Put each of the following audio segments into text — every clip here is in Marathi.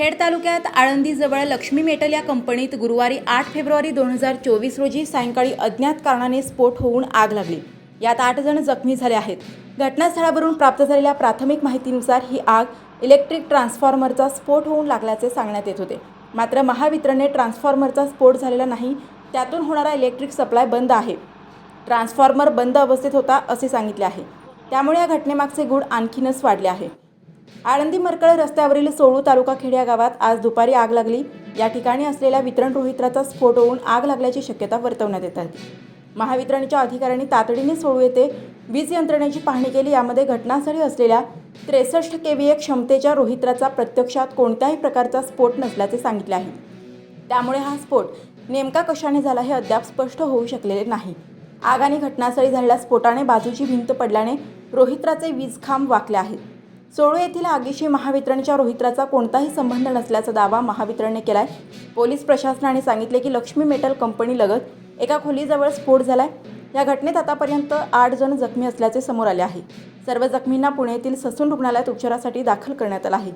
खेड तालुक्यात आळंदीजवळ लक्ष्मी मेटल या कंपनीत गुरुवारी आठ फेब्रुवारी दोन हजार चोवीस रोजी सायंकाळी अज्ञात कारणाने स्फोट होऊन आग लागली. यात आठ जण जखमी झाले आहेत. घटनास्थळावरून प्राप्त झालेल्या प्राथमिक माहितीनुसार ही आग इलेक्ट्रिक ट्रान्सफॉर्मरचा स्फोट होऊन लागल्याचे सांगण्यात येत होते. मात्र महावितरणने ट्रान्सफॉर्मरचा स्फोट झालेला नाही त्यातून होणारा इलेक्ट्रिक सप्लाय बंद आहे. ट्रान्सफॉर्मर बंद अवस्थेत होता असे सांगितले आहे. त्यामुळे या घटनेमागचे गूढ आणखीनच वाढले आहे. आळंदी मरकळ रस्त्यावरील सोळू तालुका खेड्या गावात आज दुपारी आग लागली. या ठिकाणी असलेल्या वितरण रोहित्राचा स्फोट होऊन आग लागल्याची शक्यता वर्तवण्यात येत आहे. महावितरणच्या अधिकाऱ्यांनी तातडीने सोळू येथे वीज यंत्रणेची पाहणी केली. यामध्ये घटनास्थळी असलेल्या त्रेसष्ट केव्हीए क्षमतेच्या रोहित्राचा प्रत्यक्षात कोणत्याही प्रकारचा स्फोट नसल्याचे सांगितले आहे. त्यामुळे हा स्फोट नेमका कशाने झाला हे अद्याप स्पष्ट होऊ शकलेले नाही. आग आणि घटनास्थळी झालेल्या स्फोटाने बाजूची भिंत पडल्याने रोहित्राचे वीज खांब वाकले आहेत. सोळू येथील आगीशी महावितरणच्या रोहित्राचा कोणताही संबंध नसल्याचा दावा महावितरणने केलाय. पोलीस प्रशासनाने सांगितले की लक्ष्मी मेटल कंपनी लगत एका खोलीजवळ स्फोट झालाय. या घटनेत आतापर्यंत आठ जण जखमी असल्याचे समोर आले आहे. सर्व जखमींना पुणे येथील ससून रुग्णालयात उपचारासाठी दाखल करण्यात आलं आहे.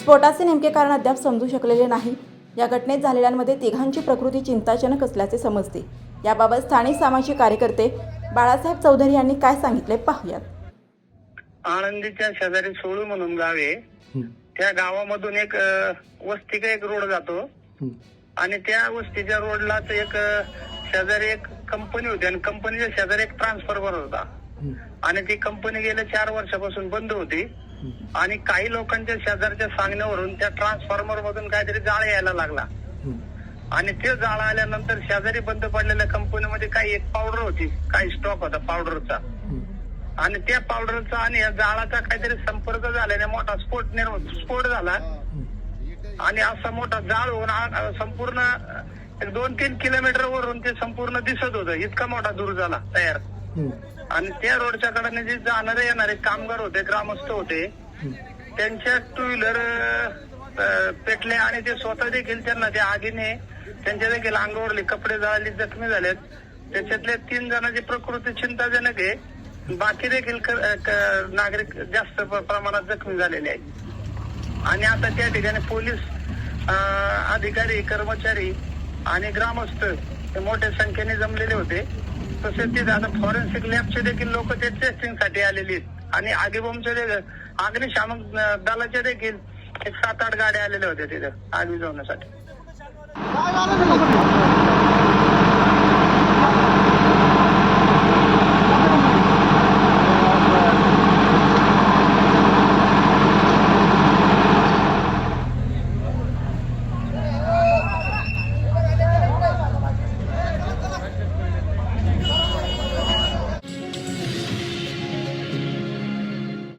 स्फोटाचे नेमके कारण अद्याप समजू शकलेले नाही. या घटनेत झालेल्यांमध्ये तिघांची प्रकृती चिंताजनक असल्याचे समजते. याबाबत स्थानिक सामाजिक कार्यकर्ते बाळासाहेब चौधरी यांनी काय सांगितले पाहूयात. आळंदीच्या शेजारी सोळू म्हणून गाव आहे. त्या गावामधून एक वस्तीचा एक रोड जातो. आणि त्या वस्तीच्या रोडलाच एक शेजारी एक कंपनी होती आणि कंपनीच्या शेजारी एक ट्रान्सफॉर्मर होता. आणि ती कंपनी गेल्या चार वर्षापासून बंद होती. आणि काही लोकांच्या शेजारच्या सांगण्यावरून त्या ट्रान्सफॉर्मर मधून काहीतरी जाळ यायला लागला. आणि ते जाळ आल्यानंतर शेजारी बंद पडलेल्या कंपनीमध्ये काही एक पावडर होती. काही स्टॉक होता पावडरचा आणि त्या पावडरचा आणि या जाळाचा काहीतरी संपर्क झाल्याने मोठा स्फोट निर्माण स्फोट झाला. आणि असा मोठा जाळ होऊन संपूर्ण एक दोन तीन किलोमीटर वरून ते संपूर्ण दिसत होतं. इतका मोठा दूर झाला तयार. आणि त्या रोडच्या कडे जे जाणारे येणारे कामगार होते ग्रामस्थ होते त्यांच्या टू व्हीलर पेटले आणि ते स्वतः देखील त्यांना त्या आगीने त्यांच्या देखील अंगावरले कपडे जळाले जखमी झालेत. त्याच्यातल्या तीन जणांची प्रकृती चिंताजनक आहे. बाकी देखील नागरिक जास्त प्रमाणात जखमी झालेले आहेत. आणि आता त्या ठिकाणी पोलीस अधिकारी कर्मचारी आणि ग्रामस्थ हे मोठ्या संख्येने जमलेले होते. तसेच तिथे आता फॉरेन्सिक लॅबचे देखील लोक ते टेस्टिंगसाठी आलेली आहेत. आणि आगीबोमचे देखील अग्निशामक दलाचे दलाच्या देखील एक सात आठ गाड्या आलेल्या होत्या तिथं आगी जावण्यासाठी